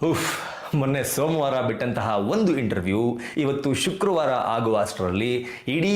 ಉಫ್, ಮೊನ್ನೆ ಸೋಮವಾರ ಬಿಟ್ಟಂತಹ ಒಂದು ಇಂಟರ್ವ್ಯೂ ಇವತ್ತು ಶುಕ್ರವಾರ ಆಗುವ ಅಷ್ಟರಲ್ಲಿ ಇಡೀ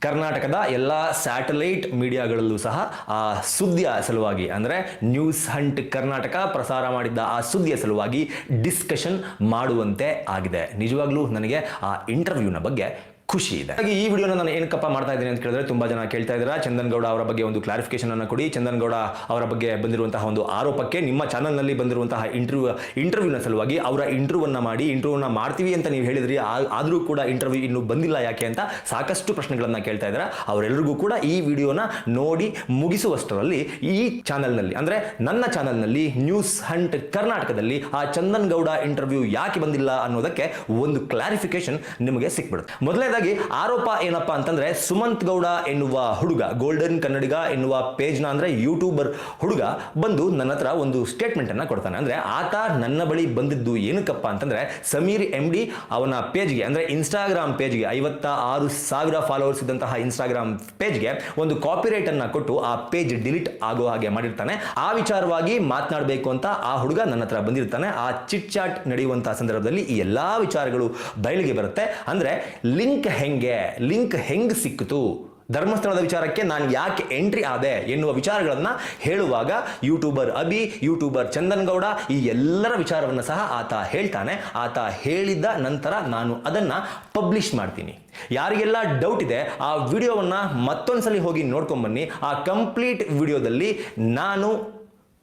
ಕರ್ನಾಟಕದ ಎಲ್ಲ ಸ್ಯಾಟಲೈಟ್ ಮೀಡಿಯಾಗಳಲ್ಲೂ ಸಹ ಆ ಸುದ್ದಿಯ ಸಲುವಾಗಿ, ಅಂದರೆ ನ್ಯೂಸ್ ಹಂಟ್ ಕರ್ನಾಟಕ ಪ್ರಸಾರ ಮಾಡಿದ್ದ ಆ ಸುದ್ದಿಯ ಸಲುವಾಗಿ ಡಿಸ್ಕಷನ್ ಮಾಡುವಂತೆ ಆಗಿದೆ. ನಿಜವಾಗ್ಲೂ ನನಗೆ ಆ ಇಂಟರ್ವ್ಯೂನ ಬಗ್ಗೆ ಖುಷಿ ಇದೆ. ಹಾಗೆ ಈ ವಿಡಿಯೋನ ನಾನು ಏನಕ್ಕಪ್ಪ ಮಾಡ್ತಾ ಇದ್ದೀನಿ ಅಂತ ಕೇಳಿದ್ರೆ ತುಂಬಾ ಜನ ಕೇಳ್ತಾ ಇದ್ದೀರಾ. ಚಂದನ್ ಗೌಡ ಅವರ ಬಗ್ಗೆ ಒಂದು ಕ್ಲಾರಿಫಿಕೇಶನ್ ಅನ್ನು ಕೊಡಿ. ಚಂದನ್ ಗೌಡ ಅವರ ಬಗ್ಗೆ ಬಂದಿರುವಂತಹ ಒಂದು ಆರೋಪಕ್ಕೆ ನಿಮ್ಮ ಚಾನಲ್ನಲ್ಲಿ ಬಂದಿರುವಂತಹ ಇಂಟರ್ವ್ಯೂ ಇಂಟರ್ವ್ಯೂನ ಸಲುವಾಗಿ ಅವರ ಇಂಟರ್ವ್ಯೂನ ಮಾಡಿ ಇಂಟರ್ವ್ಯೂನ ಮಾಡ್ತೀವಿ ಅಂತ ನೀವು ಹೇಳಿದ್ರಿ. ಆದರೂ ಕೂಡ ಇಂಟರ್ವ್ಯೂ ಇನ್ನು ಬಂದಿಲ್ಲ ಯಾಕೆ ಅಂತ ಸಾಕಷ್ಟು ಪ್ರಶ್ನೆಗಳನ್ನು ಕೇಳ್ತಾ ಇದ್ದೀರಾ. ಅವರೆಲ್ಲರಿಗೂ ಕೂಡ ಈ ವಿಡಿಯೋನ ನೋಡಿ ಮುಗಿಸುವಷ್ಟರಲ್ಲಿ ಈ ಚಾನಲ್ನಲ್ಲಿ ಅಂದ್ರೆ ನನ್ನ ಚಾನಲ್ನಲ್ಲಿ ನ್ಯೂಸ್ ಹಂಟ್ ಕರ್ನಾಟಕದಲ್ಲಿ ಆ ಚಂದನ್ ಗೌಡ ಇಂಟರ್ವ್ಯೂ ಯಾಕೆ ಬಂದಿಲ್ಲ ಅನ್ನೋದಕ್ಕೆ ಒಂದು ಕ್ಲಾರಿಫಿಕೇಶನ್ ನಿಮಗೆ ಸಿಕ್ಬಿಡುತ್ತೆ. ಮೊದಲನೇದಾಗಿ ಆರೋಪ ಏನಪ್ಪಾ ಅಂತಂದ್ರೆ ಸುಮಂತ್ ಗೌಡ ಎನ್ನುವ ಹುಡುಗ ಗೋಲ್ಡನ್ ಕನ್ನಡಿಗ ಎನ್ನುವ ಪೇಜ್ನ ಅಂದ್ರೆ ಯೂಟ್ಯೂಬರ್ ಹುಡುಗ ಬಂದು ನನ್ನ ಹತ್ರ ಒಂದು ಸ್ಟೇಟ್ಮೆಂಟ್ ಅನ್ನ ಕೊಡ್ತಾನೆ. ಅಂದ್ರೆ ಆತ ನನ್ನ ಬಳಿ ಬಂದಿದ್ದು ಏನಕ್ಕಪ್ಪ ಅಂತಂದ್ರೆ ಸಮೀರ್ ಎಂ ಡಿ ಅವನ ಪೇಜ್ಗೆ ಅಂದ್ರೆ ಇನ್ಸ್ಟಾಗ್ರಾಮ್ ಪೇಜ್ಗೆ ಐವತ್ತ ಆರು ಸಾವಿರ ಫಾಲೋವರ್ಸ್ ಇದ್ದಂತಹ ಇನ್ಸ್ಟಾಗ್ರಾಮ್ ಪೇಜ್ಗೆ ಒಂದು ಕಾಪಿರೈಟ್ ಅನ್ನ ಕೊಟ್ಟು ಆ ಪೇಜ್ ಡಿಲೀಟ್ ಆಗೋ ಹಾಗೆ ಮಾಡಿರ್ತಾನೆ. ಆ ವಿಚಾರವಾಗಿ ಮಾತನಾಡಬೇಕು ಅಂತ ಆ ಹುಡುಗ ನನ್ನ ಹತ್ರ ಬಂದಿರ್ತಾನೆ. ಆ ಚಿಟ್ ಚಾಟ್ ನಡೆಯುವಂತಹ ಸಂದರ್ಭದಲ್ಲಿ ಈ ಎಲ್ಲಾ ವಿಚಾರಗಳು ಬಯಲಿಗೆ ಬರುತ್ತೆ. ಅಂದ್ರೆ ಲಿಂಕ್ ಹೆಂಗೆ, ಲಿಂಕ್ ಹೆಂಗೆ ಸಿಕ್ಕಿತು ಧರ್ಮಸ್ಥಳದ ವಿಚಾರಕ್ಕೆ ನಾನು ಯಾಕೆ ಎಂಟ್ರಿ ಆದೆ ಎನ್ನುವ ವಿಚಾರಗಳನ್ನು ಹೇಳುವಾಗ ಯೂಟ್ಯೂಬರ್ ಅಭಿ, ಯೂಟ್ಯೂಬರ್ ಚಂದನ್ ಗೌಡ ಈ ಎಲ್ಲರ ವಿಚಾರವನ್ನು ಸಹ ಆತ ಹೇಳ್ತಾನೆ. ಆತ ಹೇಳಿದ ನಂತರ ನಾನು ಅದನ್ನು ಪಬ್ಲಿಷ್ ಮಾಡ್ತೀನಿ. ಯಾರಿಗೆಲ್ಲ ಡೌಟ್ ಇದೆ, ಆ ವಿಡಿಯೋವನ್ನು ಮತ್ತೊಂದ್ಸಲಿ ಹೋಗಿ ನೋಡ್ಕೊಂಬನ್ನಿ. ಆ ಕಂಪ್ಲೀಟ್ ವಿಡಿಯೋದಲ್ಲಿ ನಾನು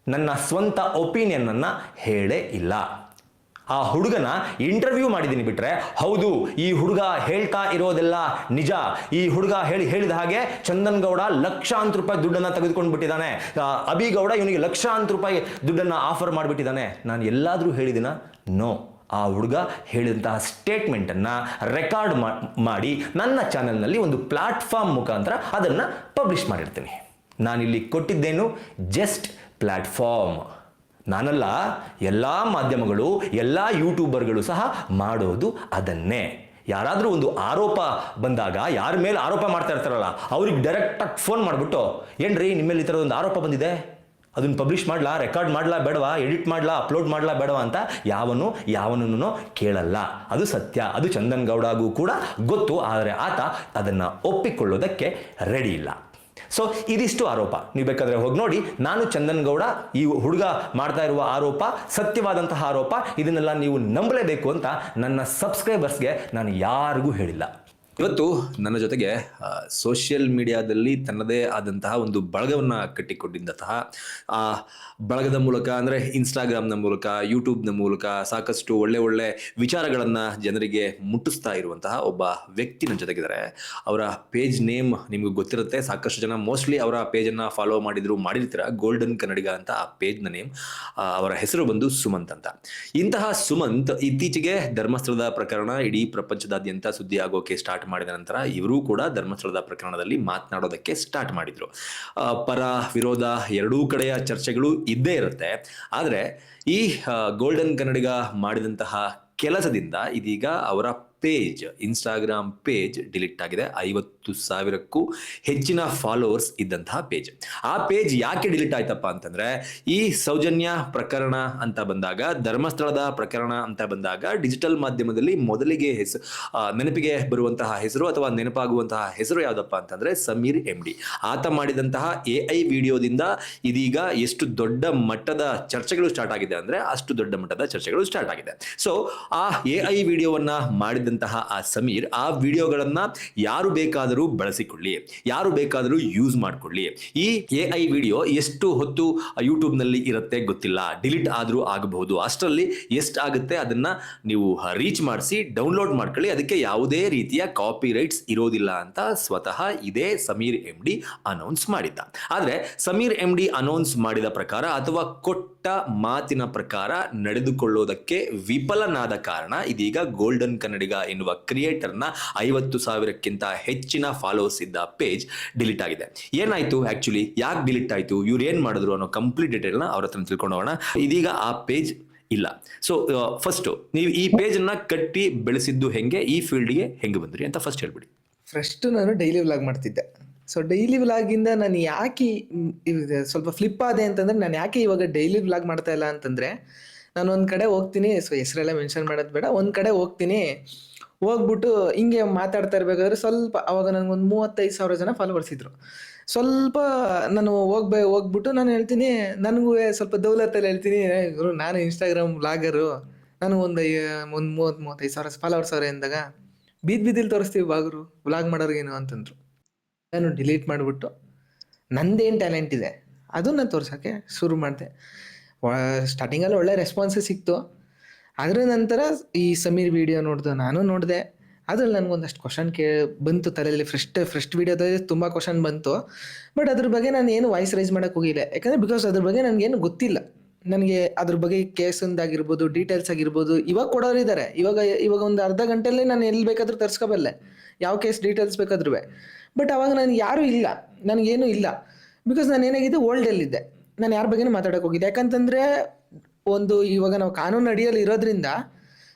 ನನ್ನ ಸ್ವಂತ ಒಪಿನಿಯನ್ ಅನ್ನ ಹೇಳೇ ಇಲ್ಲ. ಆ ಹುಡುಗನ ಇಂಟರ್ವ್ಯೂ ಮಾಡಿದ್ದೀನಿ ಬಿಟ್ರೆ, ಹೌದು, ಈ ಹುಡುಗ ಹೇಳ್ತಾ ಇರೋದೆಲ್ಲ ನಿಜ. ಈ ಹುಡುಗ ಹೇಳಿ ಹೇಳಿದ ಹಾಗೆ ಚಂದನ್ ಗೌಡ ಲಕ್ಷಾಂತರ ರೂಪಾಯಿ ದುಡ್ಡನ್ನು ತೆಗೆದುಕೊಂಡು ಬಿಟ್ಟಿದ್ದಾನೆ. ಅಭಿ ಗೌಡ ಇವನಿಗೆ ಲಕ್ಷಾಂತರ ರೂಪಾಯಿ ದುಡ್ಡನ್ನು ಆಫರ್ ಮಾಡಿಬಿಟ್ಟಿದ್ದಾನೆ. ನಾನು ಎಲ್ಲಾದರೂ ಹೇಳಿದಿನ? ನೋ ಆ ಹುಡುಗ ಹೇಳಿದಂತಹ ಸ್ಟೇಟ್ಮೆಂಟನ್ನು ರೆಕಾರ್ಡ್ ಮಾಡಿ ನನ್ನ ಚಾನೆಲ್ನಲ್ಲಿ ಒಂದು ಪ್ಲಾಟ್ಫಾರ್ಮ್ ಮುಖಾಂತರ ಅದನ್ನು ಪಬ್ಲಿಷ್ ಮಾಡಿರ್ತೀನಿ. ನಾನಿಲ್ಲಿ ಕೊಟ್ಟಿದ್ದೇನು? ಜಸ್ಟ್ ಪ್ಲಾಟ್ಫಾರ್ಮ್ ನಾನಲ್ಲ, ಎಲ್ಲ ಮಾಧ್ಯಮಗಳು, ಎಲ್ಲ ಯೂಟ್ಯೂಬರ್ಗಳು ಸಹ ಮಾಡೋದು ಅದನ್ನೇ. ಯಾರಾದರೂ ಒಂದು ಆರೋಪ ಬಂದಾಗ, ಯಾರ ಮೇಲೆ ಆರೋಪ ಮಾಡ್ತಾ ಇರ್ತಾರಲ್ಲ, ಅವ್ರಿಗೆ ಡೈರೆಕ್ಟಾಗಿ ಫೋನ್ ಮಾಡಿಬಿಟ್ಟು, ಏನ್ರಿ ನಿಮ್ಮ ಮೇಲೆ ಈ ಥರದ ಒಂದು ಆರೋಪ ಬಂದಿದೆ? ಅದನ್ನು ಪಬ್ಲಿಷ್ ಮಾಡಲಾ ರೆಕಾರ್ಡ್ ಮಾಡಲಾ, ಬೇಡವಾ ಎಡಿಟ್ ಮಾಡಲಾ ಅಪ್ಲೋಡ್ ಮಾಡಲಾ, ಬೇಡವಾ? ಅಂತ ಯಾವನು, ಯಾವನನ್ನು ಕೇಳಲ್ಲ. ಅದು ಸತ್ಯ, ಅದು ಚಂದನ್ ಗೌಡಗೂ ಕೂಡ ಗೊತ್ತು, ಆದರೆ ಆತ ಅದನ್ನು ಒಪ್ಪಿಕೊಳ್ಳೋದಕ್ಕೆ ರೆಡಿ ಇಲ್ಲ. ಸೊ ಇದಿಷ್ಟು ಆರೋಪ. ನೀವು ಬೇಕಾದ್ರೆ ಹೋಗಿ ನೋಡಿ. ನಾನು ಚಂದನ್ ಗೌಡ ಈ ಹುಡುಗ ಮಾಡ್ತಾ ಇರುವ ಆರೋಪ, ಸತ್ಯವಾದಂತಹ ಆರೋಪ, ಇದನ್ನೆಲ್ಲ ನೀವು ನಂಬಲೇಬೇಕು ಅಂತ ನನ್ನ ಸಬ್ಸ್ಕ್ರೈಬರ್ಸ್ಗೆ ನಾನು ಯಾರಿಗೂ ಹೇಳಿಲ್ಲ. ಇವತ್ತು ನನ್ನ ಜೊತೆಗೆ ಸೋಷಿಯಲ್ ಮೀಡಿಯಾದಲ್ಲಿ ತನ್ನದೇ ಆದಂತಹ ಒಂದು ಬಳಗವನ್ನು ಕಟ್ಟಿಕೊಂಡಿದ್ದಂತಹ, ಆ, ಬಳಗದ ಮೂಲಕ ಅಂದರೆ ಇನ್ಸ್ಟಾಗ್ರಾಮ್ನ ಮೂಲಕ ಯೂಟ್ಯೂಬ್ನ ಮೂಲಕ ಸಾಕಷ್ಟು ಒಳ್ಳೆ ಒಳ್ಳೆ ವಿಚಾರಗಳನ್ನು ಜನರಿಗೆ ಮುಟ್ಟಿಸ್ತಾ ಇರುವಂತಹ ಒಬ್ಬ ವ್ಯಕ್ತಿ ನನ್ನ ಜೊತೆಗಿದ್ದಾರೆ. ಅವರ ಪೇಜ್ ನೇಮ್ ನಿಮಗೆ ಗೊತ್ತಿರುತ್ತೆ. ಸಾಕಷ್ಟು ಜನ ಮೋಸ್ಟ್ಲಿ ಅವರ ಪೇಜನ್ನು ಫಾಲೋ ಮಾಡಿದ್ರು, ಮಾಡಿರ್ತೀರ? ಗೋಲ್ಡನ್ ಕನ್ನಡಿಗ ಅಂತ ಆ ಪೇಜ್ನ ನೇಮ್ ಅವರ ಹೆಸರು ಬಂದು ಸುಮಂತ್ ಅಂತ. ಇಂತಹ ಸುಮಂತ್ ಇತ್ತೀಚೆಗೆ ಧರ್ಮಸ್ಥಳದ ಪ್ರಕರಣ ಇಡೀ ಪ್ರಪಂಚದಾದ್ಯಂತ ಸುದ್ದಿ ಆಗೋಕೆ ಸ್ಟಾರ್ಟ್ ಮಾಡಿದ ನಂತರ ಇವರು ಕೂಡ ಧರ್ಮಸ್ಥಳದ ಪ್ರಕರಣದಲ್ಲಿ ಮಾತನಾಡೋದಕ್ಕೆ ಸ್ಟಾರ್ಟ್ ಮಾಡಿದ್ರು. ಪರ, ವಿರೋಧ ಎರಡೂ ಕಡೆಯ ಚರ್ಚೆಗಳು ಇದ್ದೇ ಇರುತ್ತೆ. ಆದರೆ ಈ ಗೋಲ್ಡನ್ ಕನ್ನಡಿಗ ಮಾಡಿದಂತಹ ಕೆಲಸದಿಂದ ಇದೀಗ ಅವರ ಪೇಜ್ ಇನ್ಸ್ಟಾಗ್ರಾಮ್ ಪೇಜ್ ಡಿಲೀಟ್ ಆಗಿದೆ. ಐವತ್ತು ಸಾವಿರಕ್ಕೂ ಹೆಚ್ಚಿನ ಫಾಲೋವರ್ಸ್ ಇದ್ದಂತಹ ಪೇಜ್. ಆ ಪೇಜ್ ಯಾಕೆ ಡಿಲೀಟ್ ಆಯ್ತಪ್ಪ ಅಂತಂದ್ರೆ, ಈ ಸೌಜನ್ಯ ಪ್ರಕರಣ ಅಂತ ಬಂದಾಗ, ಧರ್ಮಸ್ಥಳದ ಪ್ರಕರಣ ಅಂತ ಬಂದಾಗ ಡಿಜಿಟಲ್ ಮಾಧ್ಯಮದಲ್ಲಿ ಮೊದಲಿಗೆ ಹೆಸರು ನೆನಪಿಗೆ ಬರುವಂತಹ ಹೆಸರು ಅಥವಾ ನೆನಪಾಗುವಂತಹ ಹೆಸರು ಯಾವುದಪ್ಪ ಅಂತಂದ್ರೆ, ಸಮೀರ್ ಎಂ ಡಿ ಆತ ಮಾಡಿದಂತಹ ಎ ಐ ವಿಡಿಯೋದಿಂದ ಇದೀಗ ಎಷ್ಟು ದೊಡ್ಡ ಮಟ್ಟದ ಚರ್ಚೆಗಳು ಸ್ಟಾರ್ಟ್ ಆಗಿದೆ ಅಂದ್ರೆ ಅಷ್ಟು ದೊಡ್ಡ ಮಟ್ಟದ ಚರ್ಚೆಗಳು ಸ್ಟಾರ್ಟ್ ಆಗಿದೆ. ಸೊ ಆ ಎ ಐ ವಿಡಿಯೋವನ್ನ ಮಾಡಿದಂತಹ ಆ ಸಮೀರ್ ಆ ವಿಡಿಯೋಗಳನ್ನ ಯಾರು ಬೇಕಾದರೂ ಬಳಸಿಕೊಳ್ಳಿ, ಯಾರು ಬೇಕಾದರೂ ಯೂಸ್ ಮಾಡ್ಕೊಳ್ಳಿ. ಈ ಎ ಐ ವಿಡಿಯೋ ಎಷ್ಟು ಹೊತ್ತು ಯೂಟ್ಯೂಬ್ನಲ್ಲಿ ಇರುತ್ತೆ ಗೊತ್ತಿಲ್ಲ. ಡಿಲೀಟ್ ಆದರೂ ಆಗಬಹುದು. ಅಷ್ಟರಲ್ಲಿ ಎಷ್ಟು ಆಗುತ್ತೆ ಅದನ್ನ ನೀವು ರೀಚ್ ಮಾಡಿಸಿ, ಡೌನ್ಲೋಡ್ ಮಾಡ್ಕೊಳ್ಳಿ. ಅದಕ್ಕೆ ಯಾವುದೇ ರೀತಿಯ ಕಾಪಿ ರೈಟ್ಸ್ ಇರೋದಿಲ್ಲ ಅಂತ ಸ್ವತಃ ಇದೇ ಸಮೀರ್ ಎಂ ಡಿ ಅನೌನ್ಸ್ ಮಾಡಿದ್ದ. ಆದ್ರೆ ಸಮೀರ್ ಎಂ ಡಿ ಅನೌನ್ಸ್ ಮಾಡಿದ ಪ್ರಕಾರ ಅಥವಾ ಕೊಟ್ಟ ಮಾತಿನ ಪ್ರಕಾರ ನಡೆದುಕೊಳ್ಳೋದಕ್ಕೆ ವಿಫಲನಾದ ಕಾರಣ ಇದೀಗ ಗೋಲ್ಡನ್ ಕನ್ನಡಿಗ ಎನ್ನುವ ಕ್ರಿಯೇಟರ್ನ ಐವತ್ತು ಸಾವಿರಕ್ಕಿಂತ ಹೆಚ್ಚಿನ ಫಾಲೋವರ್ಸ್ ಇದ್ದ ಪೇಜ್ ಡಿಲೀಟ್ ಆಗಿದೆ. ಏನಾಯ್ತು ಆಕ್ಚುಲಿ ಯಾಕೆ ಡಿಲೀಟ್ ಆಯ್ತು? ಇವ್ರು ಏನು ಮಾಡಿದ್ರು ಅನ್ನೋ ಕಂಪ್ಲೀಟ್ ಡೀಟೇಲ್ನ ಅವ್ರ ಹತ್ರ ತಿಳ್ಕೊಂಡು ಹೋಗೋಣ. ಇದೀಗ ಆ ಪೇಜ್ ಇಲ್ಲ. ಸೊ ಫಸ್ಟ್ ನೀವು ಈ ಪೇಜ್ ಅನ್ನ ಕಟ್ಟಿ ಬೆಳೆಸಿದ್ದು ಹೆಂಗೆ? ಈ ಫೀಲ್ಡ್ಗೆ ಹೆಂಗೆ ಬಂದ್ರಿ ಅಂತ ಫಸ್ಟ್ ಹೇಳ್ಬಿಡಿ. ಫಸ್ಟ್ ನಾನು ಡೈಲಿ ವ್ಲಾಗ್ ಮಾಡ್ತಿದ್ದೆ. ಸೊ ಡೈಲಿ ವ್ಲಾಗಿಂದ ನಾನು ಯಾಕೆ ಸ್ವಲ್ಪ ಫ್ಲಿಪ್ ಆದೆ ಅಂತಂದ್ರೆ ನಾನು ಯಾಕೆ ಇವಾಗ ಡೈಲಿ ವ್ಲಾಗ್ ಮಾಡ್ತಾ ಇಲ್ಲ ಅಂತಂದ್ರೆ, ನಾನು ಒಂದು ಕಡೆ ಹೋಗ್ತೀನಿ ಸೊ ಹೆಸರೆಲ್ಲ ಮೆನ್ಷನ್ ಮಾಡೋದು ಬೇಡ. ಒಂದು ಕಡೆ ಹೋಗ್ತೀನಿ ಹೋಗ್ಬಿಟ್ಟು ಹಿಂಗೆ ಮಾತಾಡ್ತಾ ಇರ್ಬೇಕಾದ್ರೆ ಸ್ವಲ್ಪ ಅವಾಗ ನನಗೊಂದು ಮೂವತ್ತೈದು ಸಾವಿರ ಜನ ಫಾಲೋವರ್ಸ್ ಇದ್ರು ಸ್ವಲ್ಪ ನಾನು ಹೋಗ್ಬೇ ಹೋಗ್ಬಿಟ್ಟು ನಾನು ಹೇಳ್ತೀನಿ, ನನಗೂ ಸ್ವಲ್ಪ ದೌಲತ್ತಲ್ಲಿ ಹೇಳ್ತೀನಿ ನಾನು ಇನ್ಸ್ಟಾಗ್ರಾಮ್ ಬ್ಲಾಗರು ನನಗೆ ಒಂದು ಒಂದು ಮೂವತ್ತು, ಮೂವತ್ತೈದು ಸಾವಿರ ಫಾಲೋವರ್ಸ್ ಅವ್ರೆ ಅಂದಾಗ, ಬೀದ್ ಬೀದಿಲಿ ತೋರಿಸ್ತೀವಿ ಬಾಗರು ವ್ಲಾಗ್ ಮಾಡೋರ್ಗೇನು ಅಂತಂದ್ರು. ನಾನು ಡಿಲೀಟ್ ಮಾಡಿಬಿಟ್ಟು, ನಂದೇನು ಟ್ಯಾಲೆಂಟ್ ಇದೆ, ಅದನ್ನ ತೋರ್ಸೋಕ್ಕೆ ಶುರು ಮಾಡಿದೆ. ಸ್ಟಾರ್ಟಿಂಗಲ್ಲಿ ಒಳ್ಳೆ ರೆಸ್ಪಾನ್ಸೇ ಸಿಕ್ತು. ಅದರ ನಂತರ ಈ ಸಮೀರ್ ವಿಡಿಯೋ ನೋಡ್ದೆ ನಾನು ನೋಡಿದೆ. ಅದ್ರಲ್ಲಿ ನನಗೊಂದಷ್ಟು ಕ್ವಶನ್ ಕೇ ಬಂತು ತಲೆಯಲ್ಲಿ. ಫಸ್ಟ್ ಫಸ್ಟ್ ವೀಡಿಯೋದಲ್ಲಿ ತುಂಬ ಕ್ವಶನ್ ಬಂತು. ಬಟ್ ಅದ್ರ ಬಗ್ಗೆ ನಾನು ಏನು ವಾಯ್ಸ್ ರೈಸ್ ಮಾಡೋಕ್ಕೆ ಹೋಗಿಲ್ಲ. ಯಾಕಂದರೆ ಬಿಕಾಸ್ ಅದ್ರ ಬಗ್ಗೆ ನನಗೇನು ಗೊತ್ತಿಲ್ಲ. ನನಗೆ ಅದ್ರ ಬಗ್ಗೆ ಕೇಸಿಂದಾಗಿರ್ಬೋದು ಡೀಟೇಲ್ಸ್ ಆಗಿರ್ಬೋದು, ಇವಾಗ ಕೊಡೋರಿದ್ದಾರೆ ಇವಾಗ ಇವಾಗ ಒಂದು ಅರ್ಧ ಗಂಟೆಯಲ್ಲಿ ನಾನು ಎಲ್ಲಿ ಬೇಕಾದರೂ ತರ್ಸ್ಕೊಬಲ್ಲೆ. ಯಾವ ಕೇಸ್ ಡೀಟೇಲ್ಸ್ ಬೇಕಾದ್ರೂ ಬಟ್ ಅವಾಗ ನನಗೆ ಯಾರೂ ಇಲ್ಲ. ನನಗೇನು ಇಲ್ಲ. ಬಿಕಾಸ್ ನಾನು ಏನಾಗಿದ್ದೆ ಓಲ್ಡಲ್ಲಿದ್ದೆ ನಾನು ಯಾರ ಬಗ್ಗೆನೂ ಮಾತಾಡೋಕೆ ಹೋಗಿದ್ದೆ ಯಾಕಂತಂದರೆ ಒಂದು ಇವಾಗ ನಾವು ಕಾನೂನು ಅಡಿಯಲ್ಲಿ ಇರೋದ್ರಿಂದ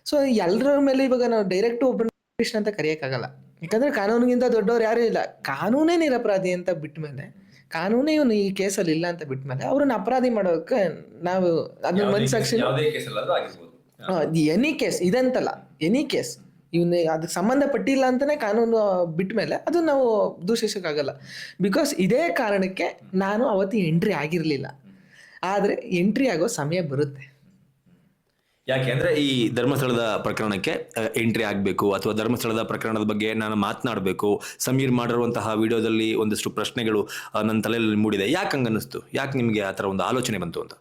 ಸೊ ಎಲ್ಲರ ಮೇಲೆ ಇವಾಗ ನಾವು ಡೈರೆಕ್ಟ್ ಒಬ್ಬನ ಅಂತ ಕರೆಯೋಕ್ಕಾಗಲ್ಲ. ಯಾಕಂದರೆ ಕಾನೂನಿಗಿಂತ ದೊಡ್ಡವ್ರು ಯಾರೂ ಇಲ್ಲ. ಕಾನೂನೇ ನಿರಪರಾಧಿ ಅಂತ ಬಿಟ್ಟ ಮೇಲೆ ಕಾನೂನೇ ಇವನು ಈ ಕೇಸಲ್ಲಿ ಇಲ್ಲ ಅಂತ ಬಿಟ್ಟ ಮೇಲೆ ಅವ್ರನ್ನ ಅಪರಾಧಿ ಮಾಡೋಕೆ ನಾವು ಅದನ್ನ ಮನ್ಸಾಕ್ಷಿ ಎನಿ ಕೇಸ್ ಇದಂತಲ್ಲ ಎನಿ ಕೇಸ್. ಇವನು ಅದಕ್ಕೆ ಸಂಬಂಧಪಟ್ಟಿಲ್ಲ ಅಂತಾನೆ ಕಾನೂನು ಬಿಟ್ಟ ಮೇಲೆ ಅದು ನಾವು ದೂಷಿಸೋಕ್ಕಾಗಲ್ಲ. ಬಿಕಾಸ್ ಇದೇ ಕಾರಣಕ್ಕೆ ನಾನು ಅವತ್ತು ಎಂಟ್ರಿ ಆಗಿರಲಿಲ್ಲ. ಆದರೆ ಎಂಟ್ರಿ ಆಗೋ ಸಮಯ ಬರುತ್ತೆ. ಯಾಕೆ ಅಂದ್ರೆ ಈ ಧರ್ಮಸ್ಥಳದ ಪ್ರಕರಣಕ್ಕೆ ಎಂಟ್ರಿ ಆಗಬೇಕು ಅಥವಾ ಧರ್ಮಸ್ಥಳದ ಪ್ರಕರಣದ ಬಗ್ಗೆ ನಾನು ಮಾತನಾಡಬೇಕು. ಸಮೀರ್ ಮಾಡಿರುವಂತಹ ವಿಡಿಯೋದಲ್ಲಿ ಒಂದಷ್ಟು ಪ್ರಶ್ನೆಗಳು ನನ್ನ ತಲೆಯಲ್ಲಿ ಮೂಡಿದೆ. ಯಾಕೆ ಹಂಗನ್ನಿಸ್ತು? ಯಾಕೆ ನಿಮಗೆ ಆ ಥರ ಒಂದು ಆಲೋಚನೆ ಬಂತು ಅಂತ?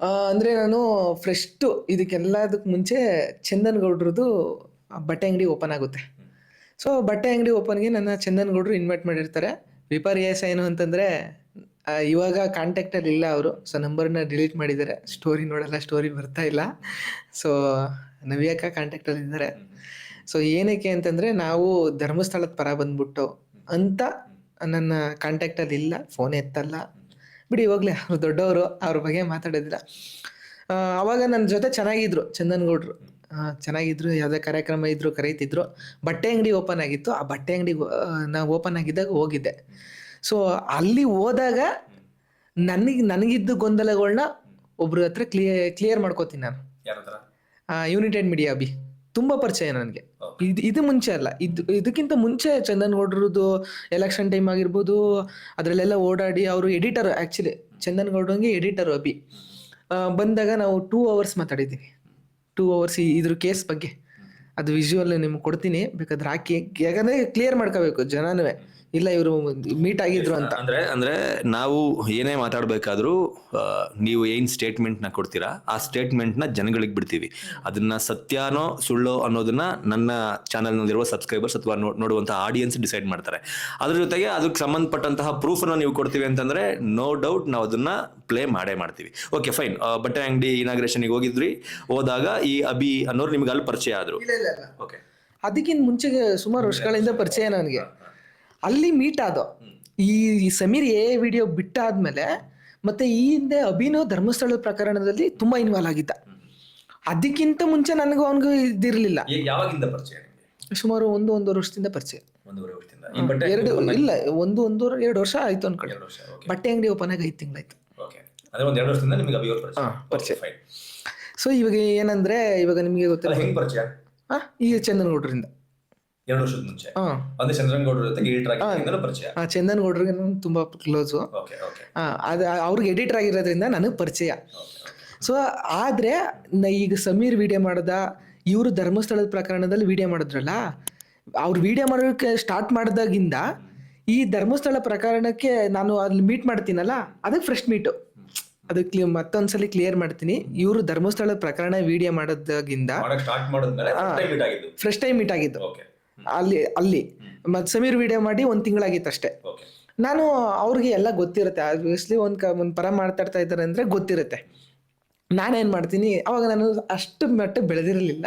ಅಂದರೆ ಅಂದ್ರೆ ನಾನು ಫ್ರೆಶ್ಟು ಇದಕ್ಕೆಲ್ಲದಕ್ಕೆ ಮುಂಚೆ ಚಂದನ್ ಗೌಡ್ರದ್ದು ಬಟ್ಟೆ ಅಂಗಡಿ ಓಪನ್ ಆಗುತ್ತೆ. ಸೊ ಬಟ್ಟೆ ಅಂಗಡಿ ಓಪನ್ಗೆ ನನ್ನ ಚಂದನ್ ಗೌಡ್ರು ಇನ್ವೈಟ್ ಮಾಡಿರ್ತಾರೆ. ವಿಪರ್ಯಾಸ ಏನು ಅಂತಂದರೆ ಇವಾಗ ಕಾಂಟ್ಯಾಕ್ಟಲ್ಲಿ ಇಲ್ಲ ಅವರು. ಸೊ ನಂಬರ್ನ ಡಿಲೀಟ್ ಮಾಡಿದ್ದಾರೆ. ಸ್ಟೋರಿ ನೋಡಲ್ಲ ಸ್ಟೋರಿ ಬರ್ತಾ ಇಲ್ಲ. ಸೊ ನವ್ಯಕ್ಕ ಕಾಂಟ್ಯಾಕ್ಟಲ್ಲಿ ಇದ್ದಾರೆ. ಸೊ ಏನಕ್ಕೆ ಅಂತಂದರೆ ನಾವು ಧರ್ಮಸ್ಥಳದ ಪರ ಬಂದ್ಬಿಟ್ಟು ಅಂತ ನನ್ನ ಕಾಂಟ್ಯಾಕ್ಟಲ್ಲಿ ಇಲ್ಲ. ಫೋನ್ ಎತ್ತಲ್ಲ. ಬಿಡಿ ಇವಾಗಲೇ ಅವ್ರು ದೊಡ್ಡವರು, ಅವ್ರ ಬಗ್ಗೆ ಮಾತಾಡೋದಿಲ್ಲ. ಅವಾಗ ನನ್ನ ಜೊತೆ ಚೆನ್ನಾಗಿದ್ರು, ಚಂದನ್ಗೌಡ್ರು. ಚೆನ್ನಾಗಿದ್ರು, ಯಾವುದೇ ಕಾರ್ಯಕ್ರಮ ಇದ್ರು ಕರೀತಿದ್ರು. ಬಟ್ಟೆ ಅಂಗಡಿ ಓಪನ್ ಆಗಿತ್ತು. ಆ ಬಟ್ಟೆ ಅಂಗಡಿ ನಾವು ಓಪನ್ ಆಗಿದ್ದಾಗ ಹೋಗಿದ್ದೆ. ಸೊ ಅಲ್ಲಿ ಹೋದಾಗ ನನಗೆ ನನಗಿದ್ದ ಗೊಂದಲಗಳನ್ನ ಒಬ್ರ ಹತ್ರ ಕ್ಲಿಯರ್ ಕ್ಲಿಯರ್ ಮಾಡ್ಕೋತೀನಿ ನಾನು. ಯುನಿಟೆಡ್ ಮೀಡಿಯಾ ಬಿ ತುಂಬ ಪರಿಚಯ ನನಗೆ. ಇದು ಇದು ಮುಂಚೆ ಅಲ್ಲ. ಇದು ಇದಕ್ಕಿಂತ ಮುಂಚೆ ಚಂದನ್ ಗೌಡ್ರದ್ದು ಎಲೆಕ್ಷನ್ ಟೈಮ್ ಆಗಿರ್ಬೋದು ಅದರಲ್ಲೆಲ್ಲ ಓಡಾಡಿ ಅವರು ಎಡಿಟರ್ ಆ್ಯಕ್ಚುಲಿ ಚಂದನ್ ಗೌಡ್ರಂಗೆ ಎಡಿಟರ್ ಅಭಿ ಬಂದಾಗ ನಾವು ಟೂ ಅವರ್ಸ್ ಮಾತಾಡಿದ್ದೀನಿ ಟೂ ಅವರ್ಸ್ ಇದ್ರ ಕೇಸ್ ಬಗ್ಗೆ. ಅದು ವಿಜುವಲ್ ನಿಮ್ಗೆ ಕೊಡ್ತೀನಿ. ಬೇಕಾದ್ರೆ ಹಾಕಿ ಯಾಕಂದರೆ ಕ್ಲಿಯರ್ ಮಾಡ್ಕೋಬೇಕು ಜನನೂ ಇಲ್ಲ ಇವರು ಮೀಟ್ ಆಗಿದ್ರು ಅಂತ. ಅಂದ್ರೆ ಅಂದ್ರೆ ನಾವು ಏನೇ ಮಾತಾಡ್ಬೇಕಾದ್ರೂ ನೀವು ಏನ್ ಸ್ಟೇಟ್ಮೆಂಟ್ನ ಕೊಡ್ತೀರಾ ಆ ಸ್ಟೇಟ್ಮೆಂಟ್ನ ಜನಗಳಿಗೆ ಬಿಡ್ತೀವಿ. ಅದನ್ನ ಸತ್ಯಾನೋ ಸುಳ್ಳೋ ಅನ್ನೋದನ್ನ ನನ್ನ ಚಾನಲ್ ನಲ್ಲಿರುವ ಸಬ್ಸ್ಕ್ರೈಬರ್ಸ್ ಅಥವಾ ನೋಡುವಂತಹ ನೋಡುವಂತ ಆಡಿಯನ್ಸ್ ಡಿಸೈಡ್ ಮಾಡ್ತಾರೆ. ಅದ್ರ ಜೊತೆಗೆ ಅದಕ್ಕೆ ಸಂಬಂಧಪಟ್ಟಂತಹ ಪ್ರೂಫ್ ಅನ್ನ ನೀವು ಕೊಡ್ತೀವಿ ಅಂತಂದ್ರೆ ನೋ ಡೌಟ್ ನಾವು ಅದನ್ನ ಪ್ಲೇ ಮಾಡೇ ಮಾಡ್ತೀವಿ. ಓಕೆ ಫೈನ್ ಬಟ್ಟೆ ಅಂಗಡಿ ಇನಾಗ್ರೇಷನ್ಗೆ ಹೋಗಿದ್ರಿ ಹೋದಾಗ ಈ ಅಭಿ ಅನ್ನೋರು ನಿಮ್ಗೆ ಅಲ್ಲಿ ಪರಿಚಯ ಆದ್ರು. ಓಕೆ ಅದಕ್ಕಿಂತ ಮುಂಚೆಗೆ ಸುಮಾರು ವರ್ಷಗಳಿಂದ ಪರಿಚಯ ನನಗೆ. ಅಲ್ಲಿ ಮೀಟ್ ಆದೋ. ಈ ಸಮೀರ್ ಎ ವಿಡಿಯೋ ಬಿಟ್ಟಾದ್ಮೇಲೆ ಮತ್ತೆ ಈ ಹಿಂದೆ ಅಭಿನವ್ ಧರ್ಮಸ್ಥಳದ ಪ್ರಕರಣದಲ್ಲಿ ತುಂಬಾ ಇನ್ವಾಲ್ವ್ ಆಗಿದ್ದ. ಅದಕ್ಕಿಂತ ಮುಂಚೆ ನನಗೂ ಅವನಿಗೂ ಇದಿರ್ಲಿಲ್ಲ. ಯಾವಾಗಿಂದ ಪರಿಚಯ ಸುಮಾರು ಒಂದು ಒಂದೂವರೆ ವರ್ಷದಿಂದ ಪರಿಚಯ. ಎರಡು ಇಲ್ಲ ಒಂದು ಒಂದೂವರೆ ಎರಡು ವರ್ಷ ಆಯ್ತು ಅನ್ಕೊಳ್ಳಿ. ವರ್ಷ ಬಟ್ಟೆ ಅಂಗಡಿ ಓಪನ್ ಆಗಿ ಐದು ತಿಂಗಳಾಯ್ತು ಪರಿಚಯ. ಸೊ ಇವಾಗ ಏನಂದ್ರೆ ಇವಾಗ ನಿಮಗೆ ಗೊತ್ತಿಲ್ಲ. ಈಗ ಚಂದನ್ ಗೌಡ್ರಿಂದ ಎರಡು ವರ್ಷದ ಮುಂಚೆ. ಅಂದ್ರೆ ಜೊತೆಗೆ ಎಡಿಟರ್ ಆಗಿರೋದ್ರಿಂದ ಪರಿಚಯ. ಚಂದನ್ ಗೌಡ್ರಿಗೆ ನಾನು ತುಂಬಾ ಕ್ಲೋಸು ಅದು ಅವ್ರಿಗೆ ಎಡಿಟರ್ ಆಗಿರೋದ್ರಿಂದ ನನಗೆ ಪರಿಚಯ. ಸೊ ಆದರೆ ಈಗ ಸಮೀರ್ ವಿಡಿಯೋ ಮಾಡ್ದ ಇವರು ಧರ್ಮಸ್ಥಳದ ಪ್ರಕರಣದಲ್ಲಿ ವಿಡಿಯೋ ಮಾಡಿದ್ರಲ್ಲ ಅವ್ರು ವಿಡಿಯೋ ಮಾಡೋಕ್ಕೆ ಸ್ಟಾರ್ಟ್ ಮಾಡಿದಾಗಿಂದ ಈ ಧರ್ಮಸ್ಥಳ ಪ್ರಕರಣಕ್ಕೆ ನಾನು ಅಲ್ಲಿ ಮೀಟ್ ಮಾಡ್ತೀನಲ್ಲ ಅದಕ್ಕೆ ಫ್ರೆಶ್ ಮೀಟು ಅದಕ್ಕೆ ಮತ್ತೊಂದ್ಸಲಿ ಕ್ಲಿಯರ್ ಮಾಡ್ತೀನಿ. ಇವರು ಧರ್ಮಸ್ಥಳ ಪ್ರಕರಣ ವಿಡಿಯೋ ಮಾಡೋದಾಗಿಂದ ಮಾಡಕ್ ಫ್ರೆಶ್ ಟೈಮ್ ಮೀಟ್ ಆಗಿದ್ದು. ಅಲ್ಲಿ ಅಲ್ಲಿ. ಮತ್ತೆ ಸಮೀರ್ ವಿಡಿಯೋ ಮಾಡಿ ಒಂದು ತಿಂಗಳಾಗಿತ್ತು ಅಷ್ಟೇ. ನಾನು ಅವ್ರಿಗೆ ಎಲ್ಲ ಗೊತ್ತಿರುತ್ತೆ. ಆಬ್ವಿಯಸ್ಲಿ ಒಂದು ಕ ಒಂದು ಪರ ಮಾತಾಡ್ತಾ ಇದ್ದಾರೆ ಅಂದರೆ ಗೊತ್ತಿರುತ್ತೆ. ನಾನೇನು ಮಾಡ್ತೀನಿ? ಅವಾಗ ನಾನು ಅಷ್ಟು ಮಟ್ಟ ಬೆಳೆದಿರಲಿಲ್ಲ.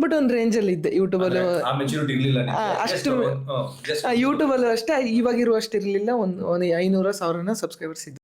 ಬಟ್ ಒಂದು ರೇಂಜಲ್ಲಿ ಇದ್ದೆ. ಯೂಟ್ಯೂಬಲ್ಲೂ ಅಷ್ಟು- ಯೂಟ್ಯೂಬಲ್ಲೂ ಅಷ್ಟೇ. ಇವಾಗಿರುವಷ್ಟು ಇರಲಿಲ್ಲ. ಒಂದು ಒಂದು ಐನೂರ ಸಾವಿರನ ಸಬ್ಸ್ಕ್ರೈಬರ್ಸ್ ಇದ್ದೆ.